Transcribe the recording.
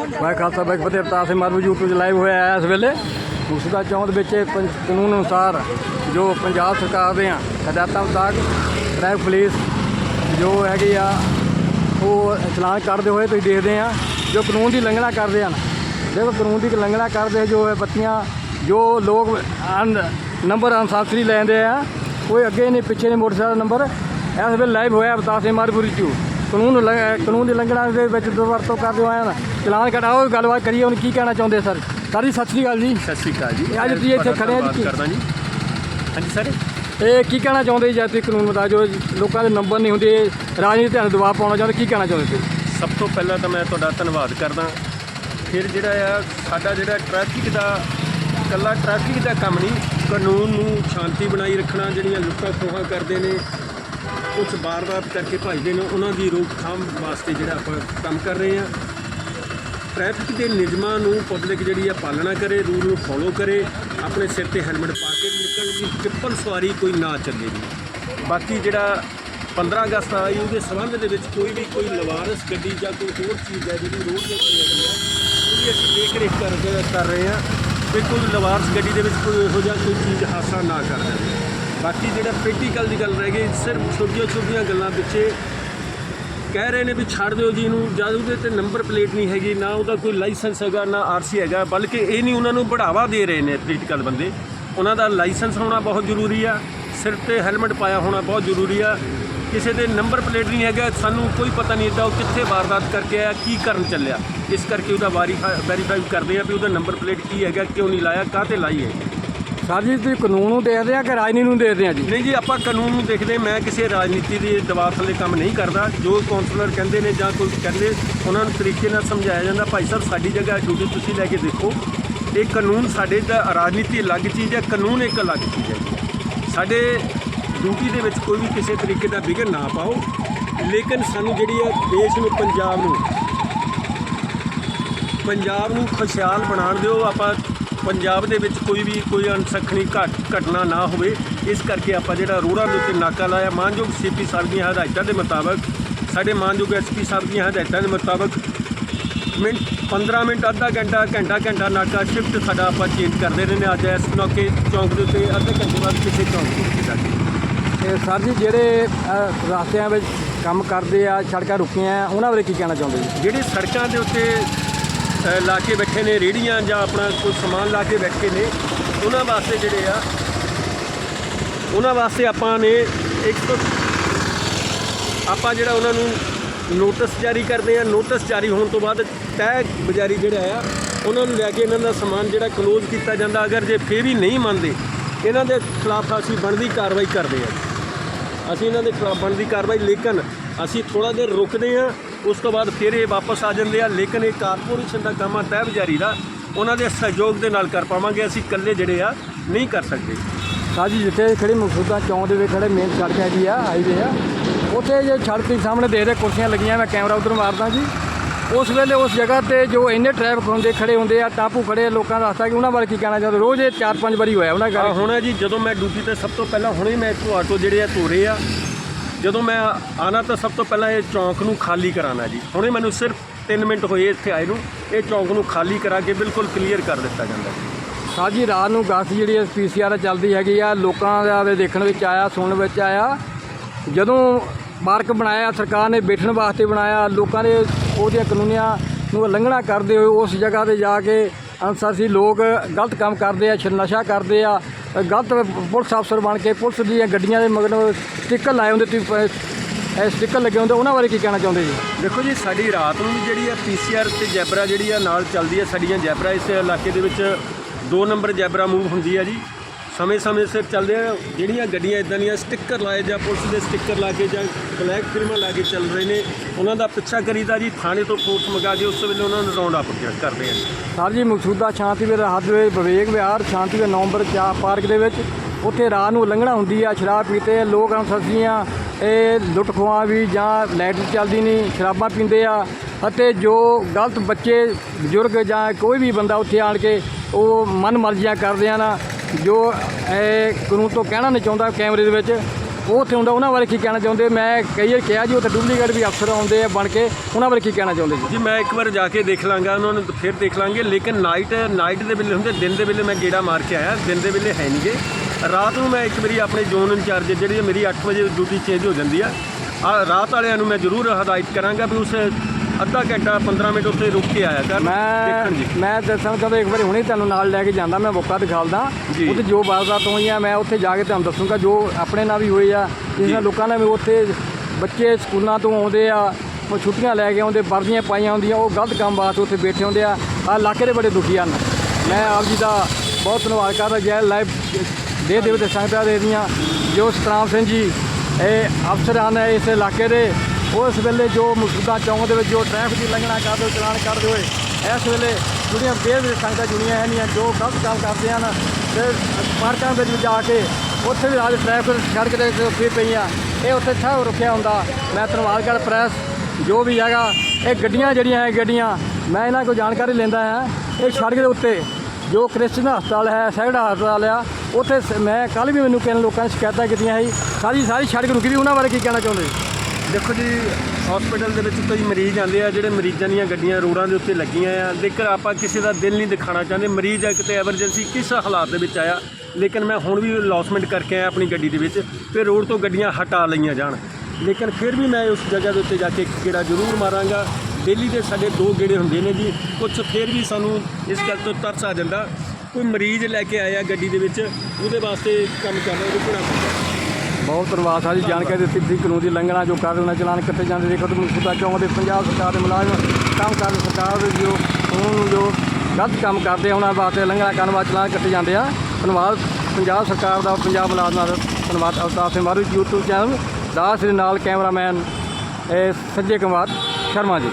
ਮੈਂ ਖਾਲਸਾ ਬੈਗ ਫਤਿਹ ਅਵਤਾਰ ਸਿੰਘ ਮਾਰੂ YouTube 'ਚ ਲਾਈਵ ਹੋਇਆ ਹੈ ਇਸ ਵੇਲੇ। ਮੂਸਾ ਚੌਂਦ ਵਿੱਚ ਪੰ- ਕਾਨੂੰਨ ਅਨੁਸਾਰ ਜੋ ਪੰਜਾਬ ਸਰਕਾਰ ਦੇ ਆ ਹਦਾਇਤਾਂ ਮੁਤਾਬਕ ਟ੍ਰੈਫਿਕ ਪੁਲਿਸ ਜੋ ਹੈਗੀ ਆ, ਉਹ ਚਲਾਨ ਕਰਦੇ ਹੋਏ ਤੁਸੀਂ ਦੇਖਦੇ ਆ, ਜੋ ਕਾਨੂੰਨ ਦੀ ਉਲੰਘਣਾ ਕਰਦੇ ਹਨ। ਦੇਖੋ ਕਾਨੂੰਨ ਦੀ ਉਲੰਘਣਾ ਕਰਦੇ ਜੋ ਹੈ ਬੱਤੀਆਂ, ਜੋ ਲੋਕ ਅਨ- ਨੰਬਰ ਅਨਸਾਸਰੀ ਲੈਂਦੇ ਆ, ਕੋਈ ਅੱਗੇ ਨਹੀਂ, ਪਿੱਛੇ ਨਹੀਂ, ਮੋਟਰਸਾਈਕਲ ਨੰਬਰ ਇਸ ਵੇਲੇ ਲਾਈਵ ਹੋਇਆ ਅਵਤਾਰ ਸਿੰਘ ਮਾਰਪੁਰੀ ਚ ਕਾਨੂੰਨ ਕਾਨੂੰਨ ਦੀ ਉਲੰਘਣਾ ਦੇ ਵਿੱਚ ਦੁਰਵਰਤੋਂ ਕਰਦੇ ਹੋਏ ਹਨ ਚਲਾਨ ਕਟਾਓ ਗੱਲਬਾਤ ਕਰੀਏ ਹੁਣ ਕੀ ਕਹਿਣਾ ਚਾਹੁੰਦੇ ਸਰ? ਸਰ ਜੀ ਸਤਿ ਸ਼੍ਰੀ ਅਕਾਲ ਜੀ। ਸਤਿ ਸ਼੍ਰੀ ਅਕਾਲ ਜੀ। ਅੱਜ ਤੁਸੀਂ ਇੱਥੇ ਖੜੇ ਆ ਜੀ। ਧੰਨਵਾਦ ਕਰਦਾ ਜੀ। ਹਾਂਜੀ ਸਰ। ਇਹ ਕੀ ਕਹਿਣਾ ਚਾਹੁੰਦੇ ਜੀ ਜਦ ਕਾਨੂੰਨ ਮੁਤਾਬਕ ਜੋ ਲੋਕਾਂ ਦੇ ਨੰਬਰ ਨਹੀਂ ਹੁੰਦੇ ਰਾਜਨੀਤੀ ਧਿਆਨ ਦਬਾਅ ਪਾਉਣਾ ਚਾਹੁੰਦੇ ਕੀ ਕਹਿਣਾ ਚਾਹੁੰਦੇ ਤੁਸੀਂ? ਸਭ ਤੋਂ ਪਹਿਲਾਂ ਤਾਂ ਮੈਂ ਤੁਹਾਡਾ ਧੰਨਵਾਦ ਕਰਦਾ। ਫਿਰ ਜਿਹੜਾ ਆ ਸਾਡਾ ਜਿਹੜਾ ਟ੍ਰੈਫਿਕ ਦਾ ਕੱਲਾ ਟ੍ਰੈਫਿਕ ਦਾ ਕੰਮ ਨਹੀਂ ਕਾਨੂੰਨ ਨੂੰ ਸ਼ਾਂਤੀ ਬਣਾਈ ਰੱਖਣਾ ਜਿਹੜੀਆਂ ਲੁੱਟਾਂ ਖੋਹਾਂ ਕਰਦੇ ਨੇ ਕੁਝ ਵਾਰ-ਵਾਰ ਕਰਕੇ ਭਜਦੇ ਨੇ, ਉਹਨਾਂ ਦੀ ਰੋਕਥਾਮ ਵਾਸਤੇ ਜਿਹੜਾ ਆਪਾਂ ਕੰਮ ਕਰ ਰਹੇ ਹਾਂ। ਟ੍ਰੈਫਿਕ ਦੇ ਨਿਯਮਾਂ ਨੂੰ ਪਬਲਿਕ ਜਿਹੜੀ ਆ ਪਾਲਣਾ ਕਰੇ ਰੂਲ ਨੂੰ ਫੋਲੋ ਕਰੇ, ਆਪਣੇ ਸਿਰ ਤੇ ਹੈਲਮਟ ਪਾ ਕੇ ਨਿਕਲ ਦੀ ਟ੍ਰਿਪਲ ਸਵਾਰੀ ਕੋਈ ਨਾ ਚੱਲੇ ਜੀ। ਬਾਕੀ ਜਿਹੜਾ 15 ਅਗਸਤ ਆਈ, ਉਹਦੇ ਸੰਬੰਧ ਦੇ ਵਿੱਚ ਕੋਈ ਵੀ ਕੋਈ ਲਵਾਰਸ ਗੱਡੀ ਜਾਂ ਕੋਈ ਹੋਰ ਚੀਜ਼ ਹੈ ਜਿਹੜੀ ਰੋਡ ਦੇ ਉੱਤੇ ਹੈਗੀ ਆ ਉਹਦੀ ਅਸੀਂ ਦੇਖ ਰੇਖ ਕਰ ਕਰ ਰਹੇ ਹਾਂ ਕਿ ਕੋਈ ਲਵਾਰਸ ਗੱਡੀ ਦੇ ਵਿੱਚ ਕੋਈ ਇਹੋ ਜਿਹਾ ਕੋਈ ਚੀਜ਼ ਹਾਦਸਾ ਨਾ ਕਰ ਜਾਵੇ। ਬਾਕੀ ਜਿਹੜਾ ਪ੍ਰੈਕਟੀਕਲ ਦੀ ਗੱਲ ਰਹਿ ਗਈ, ਸਿਰਫ ਛੋਟੀਆਂ ਛੋਟੀਆਂ ਗੱਲਾਂ ਪਿੱਛੇ ਕਹਿ ਰਹੇ ਨੇ ਵੀ ਛੱਡ ਦਿਓ ਜੀ ਇਹਨੂੰ ਜਦ ਉਹਦੇ ਤੇ ਨੰਬਰ ਪਲੇਟ ਨਹੀਂ ਹੈਗੀ, ਨਾ ਉਹਦਾ ਕੋਈ ਲਾਇਸੈਂਸ ਹੈਗਾ, ਨਾ ਆਰਸੀ ਹੈਗਾ, ਬਲਕਿ ਇਹ ਨਹੀਂ ਉਹਨਾਂ ਨੂੰ ਬੜਾਵਾ ਦੇ ਰਹੇ ਨੇ ਪੋਲੀਟੀਕਲ ਬੰਦੇ। ਉਹਨਾਂ ਦਾ ਲਾਇਸੈਂਸ ਹੋਣਾ ਬਹੁਤ ਜ਼ਰੂਰੀ ਆ, ਸਿਰ ਤੇ ਹੈਲਮਟ ਪਾਇਆ ਹੋਣਾ ਬਹੁਤ ਜ਼ਰੂਰੀ ਆ, ਕਿਸੇ ਦੇ ਨੰਬਰ ਪਲੇਟ ਨਹੀਂ ਹੈਗਾ, ਸਾਨੂੰ ਕੋਈ ਪਤਾ ਨਹੀਂ ਇੱਦਾਂ ਉਹ ਕਿੱਥੇ ਵਾਰਦਾਤ ਕਰਕੇ ਆਇਆ, ਕੀ ਕਰਨ ਚੱਲਿਆ। ਇਸ ਕਰਕੇ ਉਹਦਾ ਵੈਰੀਫਾਈ ਕਰਦੇ ਆ ਵੀ ਉਹਦਾ ਨੰਬਰ ਪਲੇਟ ਕੀ ਹੈਗਾ, ਕਿਉਂ ਨਹੀਂ ਲਾਇਆ, ਕਾਹਤੇ ਲਾਈ ਹੈ। ਸਾਹਿਬ ਜੀ, ਤੁਸੀਂ ਕਾਨੂੰਨ ਨੂੰ ਦੇਖਦੇ ਆ ਕਿ ਰਾਜਨੀਤੀ ਨੂੰ ਦੇਖਦੇ ਆ ਜੀ? ਨਹੀਂ ਜੀ, ਆਪਾਂ ਕਾਨੂੰਨ ਨੂੰ ਦੇਖਦੇ ਮੈਂ ਕਿਸੇ ਰਾਜਨੀਤੀ ਦੇ ਦਬਾਅ ਥੱਲੇ ਕੰਮ ਨਹੀਂ ਕਰਦਾ। ਜੋ ਕਾਉਂਸਲਰ ਕਹਿੰਦੇ ਨੇ ਜਾਂ ਕੋਈ ਕਹਿੰਦੇ, ਉਹਨਾਂ ਨੂੰ ਤਰੀਕੇ ਨਾਲ ਸਮਝਾਇਆ ਜਾਂਦਾ। ਭਾਈ ਸਾਹਿਬ, ਸਾਡੀ ਜਗ੍ਹਾ ਡਿਊਟੀ ਤੁਸੀਂ ਲੈ ਕੇ ਦੇਖੋ। ਇਹ ਕਾਨੂੰਨ ਸਾਡੇ ਦਾ ਰਾਜਨੀਤੀ ਅਲੱਗ ਚੀਜ਼ ਹੈ, ਕਾਨੂੰਨ ਇੱਕ ਅਲੱਗ ਚੀਜ਼ ਹੈ ਸਾਡੇ ਡਿਊਟੀ ਦੇ ਵਿੱਚ ਕੋਈ ਵੀ ਕਿਸੇ ਤਰੀਕੇ ਦਾ ਵਿਘਨ ਨਾ ਪਾਓ। ਲੇਕਿਨ ਸਾਨੂੰ ਜਿਹੜੀ ਹੈ ਦੇਸ਼ ਨੂੰ, ਪੰਜਾਬ ਨੂੰ ਪੰਜਾਬ ਨੂੰ ਖੁਸ਼ਹਾਲ ਬਣਾਉਣ ਦਿਓ। ਆਪਾਂ ਪੰਜਾਬ ਦੇ ਵਿੱਚ ਕੋਈ ਵੀ ਕੋਈ ਅਣਸਖਣੀ ਘਟ ਘਟਨਾ ਨਾ ਹੋਵੇ ਇਸ ਕਰਕੇ ਆਪਾਂ ਜਿਹੜਾ ਰੋਡਾਂ ਦੇ ਉੱਤੇ ਨਾਕਾ ਲਾਇਆ। ਮਾਨਯੋਗ ਸੀਪੀ ਸਾਹਿਬ ਦੀਆਂ ਹਦਾਇਤਾਂ ਦੇ ਮੁਤਾਬਕ ਸਾਡੇ ਮਾਨਯੋਗ ਐਸਪੀ ਸਾਹਿਬ ਦੀਆਂ ਹਦਾਇਤਾਂ ਦੇ ਮੁਤਾਬਕ ਮਿੰਟ 15 ਮਿੰਟ ਅੱਧਾ ਘੰਟਾ ਘੰਟਾ ਘੰਟਾ ਨਾਕਾ ਸ਼ਿਫਟ ਸਾਡਾ ਆਪਾਂ ਚੇਂਜ ਕਰਦੇ ਰਹੇ ਨੇ ਅੱਜ ਇਸ ਨੌਕੇ ਚੌਂਕ ਦੇ ਉੱਤੇ। ਅੱਧੇ ਘੰਟੇ ਬਾਅਦ ਕਿਸੇ ਚੌਂਕ ਦੇ ਉੱਤੇ ਜਾ ਕੇ ਤੇ ਸਰ ਜੀ ਜਿਹੜੇ ਰਾਸਤਿਆਂ ਵਿੱਚ ਕੰਮ ਕਰਦੇ ਆ ਸੜਕਾਂ ਰੁਕੀਆਂ ਆ ਉਹਨਾਂ ਬਾਰੇ ਕੀ ਕਹਿਣਾ ਚਾਹੁੰਦੇ ਜੀ ਜਿਹੜੇ ਸੜਕਾਂ ਦੇ ਉੱਤੇ ਲਾ ਕੇ ਬੈਠੇ ਨੇ ਰੇੜੀਆਂ ਜਾਂ ਆਪਣਾ ਕੋਈ ਸਮਾਨ ਲਾ ਕੇ ਬੈਠੇ ਨੇ, ਉਹਨਾਂ ਵਾਸਤੇ ਜਿਹੜੇ ਆ, ਉਹਨਾਂ ਵਾਸਤੇ ਆਪਾਂ ਨੇ ਇੱਕ ਆਪਾਂ ਜਿਹੜਾ ਉਹਨਾਂ ਨੂੰ ਨੋਟਿਸ ਜਾਰੀ ਕਰਦੇ ਆ ਨੋਟਿਸ ਜਾਰੀ ਹੋਣ ਤੋਂ ਬਾਅਦ ਤੈਅ ਬਜ਼ਾਰੀ ਜਿਹੜਾ ਆ, ਉਹਨਾਂ ਨੂੰ ਲੈ ਕੇ ਇਹਨਾਂ ਦਾ ਸਮਾਨ ਜਿਹੜਾ ਕਲੋਜ਼ ਕੀਤਾ ਜਾਂਦਾ। ਅਗਰ ਜੇ ਫੇਰ ਵੀ ਨਹੀਂ ਮੰਨਦੇ, ਇਹਨਾਂ ਦੇ ਖਿਲਾਫ ਅਸੀਂ ਬਣਦੀ ਕਾਰਵਾਈ ਕਰਦੇ ਆ ਅਸੀਂ ਇਹਨਾਂ ਦੇ ਖਿਲਾਫ ਬਣਦੀ ਕਾਰਵਾਈ, ਲੇਕਿਨ ਅਸੀਂ ਥੋੜਾ ਦੇਰ ਰੁਕਦੇ ਆ ਉਸ ਤੋਂ ਬਾਅਦ ਫਿਰ ਇਹ ਵਾਪਸ ਆ ਜਾਂਦੇ ਆ। ਲੇਕਿਨ ਇਹ ਕਾਰਪੋਰੇਸ਼ਨ ਦਾ ਕੰਮ ਆ ਤੈਅ ਬਜ਼ਾਰੀ ਦਾ। ਉਹਨਾਂ ਦੇ ਸਹਿਯੋਗ ਦੇ ਨਾਲ ਕਰ ਪਾਵਾਂਗੇ। ਅਸੀਂ ਇਕੱਲੇ ਜਿਹੜੇ ਆ ਨਹੀਂ ਕਰ ਸਕਦੇ। ਸਰ ਜੀ ਜਿੱਥੇ ਖੜੀ ਮਕਸੂਦਾ ਚੌਂਕ ਦੇ ਵਿੱਚ ਖੜੇ ਮੇਨ ਸੜਕ ਹੈਗੀ ਆ ਹਾਈਵੇ ਆ ਉੱਥੇ ਜੇ ਸੜਕ ਦੇ ਸਾਹਮਣੇ ਦੇਖਦੇ ਕੁਰਸੀਆਂ ਲੱਗੀਆਂ ਮੈਂ ਕੈਮਰਾ ਉਧਰ ਮਾਰਦਾ ਜੀ। ਉਸ ਵੇਲੇ ਉਸ ਜਗ੍ਹਾ ਤੇ ਜੋ ਇੰਨੇ ਟ੍ਰੈਫਿਕ ਹੁੰਦੇ ਖੜੇ ਹੁੰਦੇ ਆ ਟਾਪੂ ਖੜੇ ਲੋਕਾਂ ਦਾ ਰਸਤਾ ਕਿ ਉਹਨਾਂ ਬਾਰੇ ਕੀ ਕਹਿਣਾ ਚਾਹੁੰਦੇ? ਰੋਜ਼ ਇਹ ਚਾਰ ਪੰਜ ਵਾਰੀ ਹੋਇਆ ਉਹਨਾਂ ਗੱਲ ਹੁਣ ਜੀ ਜਦੋਂ ਮੈਂ ਡਿਊਟੀ ਤੇ ਸਭ ਤੋਂ ਪਹਿਲਾਂ ਹੁਣੇ ਮੈਂ ਇੱਥੋਂ ਆਟੋ ਜਿਹੜੇ ਆ ਤੋਰੇ ਆ। ਜਦੋਂ ਮੈਂ ਆਣਾ ਤਾਂ ਸਭ ਤੋਂ ਪਹਿਲਾਂ ਇਹ ਚੌਂਕ ਨੂੰ ਖਾਲੀ ਕਰਾਣਾ ਜੀ। ਹੁਣੇ ਮੈਨੂੰ ਸਿਰਫ 3 ਮਿੰਟ ਹੋਏ ਇੱਥੇ ਆਏ ਨੂੰ। ਇਹ ਚੌਂਕ ਨੂੰ ਖਾਲੀ ਕਰਾ ਕੇ ਬਿਲਕੁਲ ਕਲੀਅਰ ਕਰ ਦਿੱਤਾ ਜਾਂਦਾ ਜੀ। ਸਰ ਜੀ, ਰਾਤ ਨੂੰ ਗਸ ਜਿਹੜੀ ਪੀਸੀਆਰ ਚੱਲਦੀ ਹੈਗੀ ਆ। ਲੋਕਾਂ ਦਾ ਦੇਖਣ ਵਿੱਚ ਆਇਆ, ਸੁਣਨ ਵਿੱਚ ਆਇਆ। ਜਦੋਂ ਪਾਰਕ ਬਣਾਇਆ, ਸਰਕਾਰ ਨੇ ਬੈਠਣ ਵਾਸਤੇ ਬਣਾਇਆ, ਲੋਕਾਂ ਦੇ ਉਹਦੀਆਂ ਕਾਨੂੰਨੀਆਂ ਨੂੰ ਉਲੰਘਣਾ ਕਰਦੇ ਹੋਏ ਉਸ ਜਗ੍ਹਾ ਤੇ ਜਾ ਕੇ ਅਨਸਰਸੀ ਲੋਕ ਗਲਤ ਕੰਮ ਕਰਦੇ ਆ ਨਸ਼ਾ ਕਰਦੇ ਆ। ਗਲਤ ਪੁਲਿਸ ਅਫਸਰ ਬਣ ਕੇ ਪੁਲਿਸ ਦੀਆਂ ਗੱਡੀਆਂ ਦੇ ਮਗਰ ਸਟicker ਲਾਏ ਹੁੰਦੇ ਤੁਸੀਂ ਇਹ ਸਟicker ਲੱਗੇ ਹੁੰਦੇ, ਉਹਨਾਂ ਬਾਰੇ ਕੀ ਕਹਿਣਾ ਚਾਹੁੰਦੇ ਜੀ? ਦੇਖੋ ਜੀ, ਸਾਡੀ ਰਾਤ ਨੂੰ ਵੀ ਜਿਹੜੀ ਆ ਪੀਸੀਆਰ ਤੇ ਜੈਬਰਾ ਜਿਹੜੀ ਆ ਨਾਲ ਚੱਲਦੀ ਆ, ਸਾਡੀਆਂ ਜੈਬਰਾ ਇਸ ਇਲਾਕੇ ਦੇ ਵਿੱਚ ਦੋ ਨੰਬਰ ਜੈਬਰਾ ਮੂਵ ਹੁੰਦੀ ਆ ਜੀ। ਸਮੇਂ-ਸਮੇਂ ਸਿਰ ਚੱਲਦੇ ਆ। ਜਿਹੜੀਆਂ ਗੱਡੀਆਂ ਇਦਾਂ ਦੀਆਂ ਸਟicker ਲਾਏ ਜਾਂ ਪੁਲਿਸ ਦੇ ਸਟicker ਲਾ ਕੇ ਜਾਂ ਬਲੈਕ ਫਿਲਮਾਂ ਲਾ ਕੇ ਚੱਲ ਰਹੇ ਨੇ, ਉਹਨਾਂ ਦਾ ਪਿੱਛਾ ਕਰੀਦਾ ਜੀ, ਥਾਣੇ ਤੋਂ ਫੋਰਸ ਮੰਗਾ ਕੇ ਉਸ ਵੇਲੇ ਉਹਨਾਂ ਨੂੰ ਰਾਉਂਡ ਅਪ ਕਰਦੇ ਆ ਸਰ ਜੀ ਮਕਸੂਦਾ ਸ਼ਾਂਤੀ ਵਿਹਾਰ ਹੱਦ ਵੇ ਵਿਵੇਕ ਵਿਹਾਰ, ਸ਼ਾਂਤੀ ਦੇ ਨਵੰਬਰ ਚਾ ਪਾਰਕ ਦੇ ਵਿੱਚ। ਉੱਥੇ ਰਾਤ ਨੂੰ ਲੰਘਣਾ ਹੁੰਦੀ ਆ, ਸ਼ਰਾਬ ਪੀਤੇ ਲੋਕ ਅਨਸਰਸੀਆਂ ਇਹ ਲੁੱਟ ਖੋਹਾਂ ਵੀ ਜਾਂ ਲਾਈਟ ਚੱਲਦੀ ਨਹੀਂ, ਸ਼ਰਾਬਾਂ ਪੀਂਦੇ ਆ। ਅਤੇ ਜੋ ਗਲਤ ਬੱਚੇ, ਬਜ਼ੁਰਗ ਜਾਂ ਕੋਈ ਵੀ ਬੰਦਾ ਉੱਥੇ ਆਣ ਕੇ ਉਹ ਮਨ ਮਰਜ਼ੀਆਂ ਕਰਦੇ ਆ ਨਾ ਜੋ ਇਹ ਕਾਨੂੰਨ ਤੋਂ ਕਹਿਣਾ ਨਹੀਂ ਚਾਹੁੰਦਾ ਕੈਮਰੇ ਦੇ ਵਿੱਚ, ਉਹ ਉੱਥੇ ਹੁੰਦਾ, ਉਹਨਾਂ ਬਾਰੇ ਕੀ ਕਹਿਣਾ ਚਾਹੁੰਦੇ? ਮੈਂ ਕਈ ਵਾਰ ਕਿਹਾ ਜੀ, ਉੱਥੇ ਡੁਪਲੀਕੇਟ ਵੀ ਅਫਸਰ ਆਉਂਦੇ ਆ ਬਣ ਕੇ, ਉਹਨਾਂ ਬਾਰੇ ਕੀ ਕਹਿਣਾ ਚਾਹੁੰਦੇ ਜੀ? ਜੀ, ਮੈਂ ਇੱਕ ਵਾਰ ਜਾ ਕੇ ਦੇਖ ਲਾਂਗਾ, ਉਹਨਾਂ ਨੂੰ ਫਿਰ ਦੇਖ ਲਾਂਗੇ, ਲੇਕਿਨ ਨਾਈਟ ਨਾਈਟ ਦੇ ਵੇਲੇ ਹੁੰਦੇ, ਦਿਨ ਦੇ ਵੇਲੇ ਮੈਂ ਗੇੜਾ ਮਾਰ ਕੇ ਆਇਆ, ਦਿਨ ਦੇ ਵੇਲੇ ਹੈ ਨਹੀਂਗੇ। ਰਾਤ ਨੂੰ ਮੈਂ ਇੱਕ ਵਾਰੀ ਆਪਣੇ ਜ਼ੋਨ ਇੰਚਾਰਜ ਜਿਹੜੀ ਮੇਰੀ 8 ਵਜੇ ਡਿਊਟੀ ਚੇਂਜ ਹੋ ਜਾਂਦੀ ਆ, ਰਾਤ ਵਾਲਿਆਂ ਨੂੰ ਮੈਂ ਜ਼ਰੂਰ ਹਦਾਇਤ ਕਰਾਂਗਾ ਵੀ ਉਸ ਅੱਧਾ ਘੰਟਾ 15 ਮਿੰਟ ਉੱਥੇ ਰੁਕ ਕੇ ਆਇਆ ਕਰ ਮੈਂ ਦੇਖਣ ਜੀ। ਮੈਂ ਦੱਸਣਾ ਚਾਹੁੰਦਾ ਇੱਕ ਵਾਰੀ ਹੁਣੇ ਤੁਹਾਨੂੰ ਨਾਲ ਲੈ ਕੇ ਜਾਂਦਾ ਮੈਂ ਮੌਕਾ ਦਿਖਾਲਦਾ। ਜੀ। ਉੱਥੇ ਜੋ ਵਾਰਦਾਤ ਹੋਈਆਂ ਮੈਂ ਉੱਥੇ ਜਾ ਕੇ ਤੁਹਾਨੂੰ ਦੱਸੂਗਾ ਜੋ ਆਪਣੇ ਨਾਲ ਵੀ ਹੋਈ ਆ ਜਿਸ ਨਾਲ ਲੋਕਾਂ ਨੇ ਵੀ ਉੱਥੇ ਬੱਚੇ ਸਕੂਲਾਂ ਤੋਂ ਆਉਂਦੇ ਆ ਉਹ ਛੁੱਟੀਆਂ ਲੈ ਕੇ ਆਉਂਦੇ ਵਰਦੀਆਂ ਪਾਈਆਂ ਹੁੰਦੀਆਂ ਉਹ ਗਲਤ ਕੰਮ ਵਾਸਤੇ ਉੱਥੇ ਬੈਠੇ ਹੁੰਦੇ ਆ ਆ ਇਲਾਕੇ ਦੇ ਬੜੇ ਦੁਖੀ ਹਨ। ਮੈਂ ਆਪ ਜੀ ਦਾ ਬਹੁਤ ਧੰਨਵਾਦ ਕਰਦਾ ਜੈ ਲਾਈਵ ਦੇ ਦੇਵ ਤੇ ਸੰਗਤਾਂ ਦੇ ਦੀਆਂ ਜੋ ਸਤਰਾਮ ਸਿੰਘ ਜੀ ਇਹ ਅਫਸਰ ਹਨ ਇਸ ਇਲਾਕੇ ਦੇ ਉਸ ਵੇਲੇ ਜੋ ਮਸੂਦਾ ਚੌਂਕ ਦੇ ਵਿੱਚ ਜੋ ਟ੍ਰੈਫਿਕ ਦੀ ਲੰਘਣਾ ਕਰਦੇ ਹੋਏ ਚਲਾਨ ਕਰਦੇ ਹੋਏ ਇਸ ਵੇਲੇ ਜਿਹੜੀਆਂ ਬੇਦ ਸੰਗਤਾਂ ਜੁੜੀਆਂ ਹੈਗੀਆਂ ਜੋ ਗਲਤ ਕੰਮ ਕਰਦੇ ਹਨ, ਤੇ ਪਾਰਕਾਂ ਵਿੱਚ ਵੀ ਜਾ ਕੇ ਉੱਥੇ ਵੀ ਅੱਜ ਟ੍ਰੈਫਿਕ ਸੜਕ ਦੇ ਉੱਤੇ ਫਿਰ ਪਈਆਂ, ਇਹ ਉੱਥੇ ਸਭ ਰੁਕਿਆ ਹੁੰਦਾ। ਮੈਂ ਧੰਨਵਾਦ ਕਰ ਪ੍ਰੈਸ ਜੋ ਵੀ ਹੈਗਾ, ਇਹ ਗੱਡੀਆਂ ਜਿਹੜੀਆਂ ਹੈ ਗੱਡੀਆਂ, ਮੈਂ ਇਹਨਾਂ ਕੋਲ ਜਾਣਕਾਰੀ ਲੈਂਦਾ ਹਾਂ, ਇਹ ਸੜਕ ਦੇ ਉੱਤੇ ਜੋ ਕ੍ਰਿਸਚਨ ਹਸਪਤਾਲ ਹੈ ਸੈਗੜਾ ਹਸਪਤਾਲ ਆ, ਉੱਥੇ ਸ- ਮੈਂ ਕੱਲ ਵੀ ਮੈਨੂੰ ਕਿਨ ਲੋਕਾਂ ਨੇ ਸ਼ਿਕਾਇਤਾਂ ਕੀਤੀਆਂ ਸੀ, ਸਾਰੀ ਸਾਰੀ ਸੜਕ ਰੁਕੀ ਵੀ, ਉਹਨਾਂ ਬਾਰੇ ਕੀ ਕਹਿਣਾ ਚਾਹੁੰਦੇ ਦੇਖੋ ਜੀ ਹਸਪੀਟਲ ਦੇ ਵਿੱਚ ਕਈ ਮਰੀਜ਼ ਆਉਂਦੇ ਆ, ਜਿਹੜੇ ਮਰੀਜ਼ਾਂ ਦੀਆਂ ਗੱਡੀਆਂ ਰੋਡਾਂ ਦੇ ਉੱਤੇ ਲੱਗੀਆਂ ਆ। ਲੇਕਿਨ ਆਪਾਂ ਕਿਸੇ ਦਾ ਦਿਲ ਨਹੀਂ ਦਿਖਾਣਾ ਚਾਹੁੰਦੇ। ਮਰੀਜ਼ ਆ ਕਿਤੇ ਐਮਰਜੈਂਸੀ ਕਿਸ ਹਾਲਾਤ ਦੇ ਵਿੱਚ ਆਇਆ। ਲੇਕਿਨ ਮੈਂ ਹੁਣ ਵੀ ਲੌਸਮੈਂਟ ਕਰਕੇ ਆਇਆ ਆਪਣੀ ਗੱਡੀ ਦੇ ਵਿੱਚ, ਤੇ ਰੋਡ ਤੋਂ ਗੱਡੀਆਂ ਹਟਾ ਲਈਆਂ ਜਾਣ। ਲੇਕਿਨ ਫਿਰ ਵੀ ਮੈਂ ਉਸ ਜਗ੍ਹਾ ਦੇ ਉੱਤੇ ਜਾ ਕੇ ਇੱਕ ਗੇੜਾ ਜ਼ਰੂਰ ਮਾਰਾਂਗਾ। ਡੇਲੀ ਦੇ ਸਾਡੇ ਦੋ ਗੇੜੇ ਹੁੰਦੇ ਨੇ ਜੀ। ਕੁਝ ਫਿਰ ਵੀ ਸਾਨੂੰ ਇਸ ਗੱਲ ਤੋਂ ਤਰਸ ਆ ਜਾਂਦਾ। ਕੋਈ ਮਰੀਜ਼ ਲੈ ਕੇ ਆਇਆ ਗੱਡੀ ਦੇ ਵਿੱਚ, ਉਹਦੇ ਵਾਸਤੇ ਕੰਮ ਕਰਨਾ ਰੁਕਣਾ ਪੈਂਦਾ ਬਹੁਤ ਧੰਨਵਾਦ ਸਾਰੀ ਜਾਣਕਾਰੀ ਦਿੱਤੀ ਤੁਸੀਂ ਕਾਨੂੰਨ ਦੀ ਲੰਘਣਾ ਜੋ ਕਰ ਉਹਨਾਂ ਚਲਾਨ ਕੱਟੇ ਜਾਂਦੇ, ਦੇਖੋ ਤੁਸੀਂ ਮਸੂਦਾ ਚੌਂਕ ਦੇ ਪੰਜਾਬ ਸਰਕਾਰ ਦੇ ਮੁਲਾਜ਼ਮ, ਕੰਮ ਕਰਨ ਸਰਕਾਰ ਦੇ ਜੋ ਕਾਨੂੰਨ ਜੋ ਗਲਤ ਕੰਮ ਕਰਦੇ ਉਹਨਾਂ ਵਾਸਤੇ ਲੰਘਣਾ, ਕਰਨ ਵਾਸਤੇ ਚਲਾਨ ਕੱਟੇ ਜਾਂਦੇ ਆ। ਧੰਨਵਾਦ ਪੰਜਾਬ ਸਰਕਾਰ ਦਾ, ਪੰਜਾਬ ਮੁਲਾਜ਼ਮਾਂ ਦਾ, ਧੰਨਵਾਦ ਅਵਤਾਰ ਸਿੰਘ ਮਾਰੂ YouTube ਚੈਨਲ ਦਾਸ ਦੇ ਨਾਲ ਕੈਮਰਾਮੈਨ, ਇਹ ਸੰਜੇ ਕੁਮਾਰ ਸ਼ਰਮਾ ਜੀ।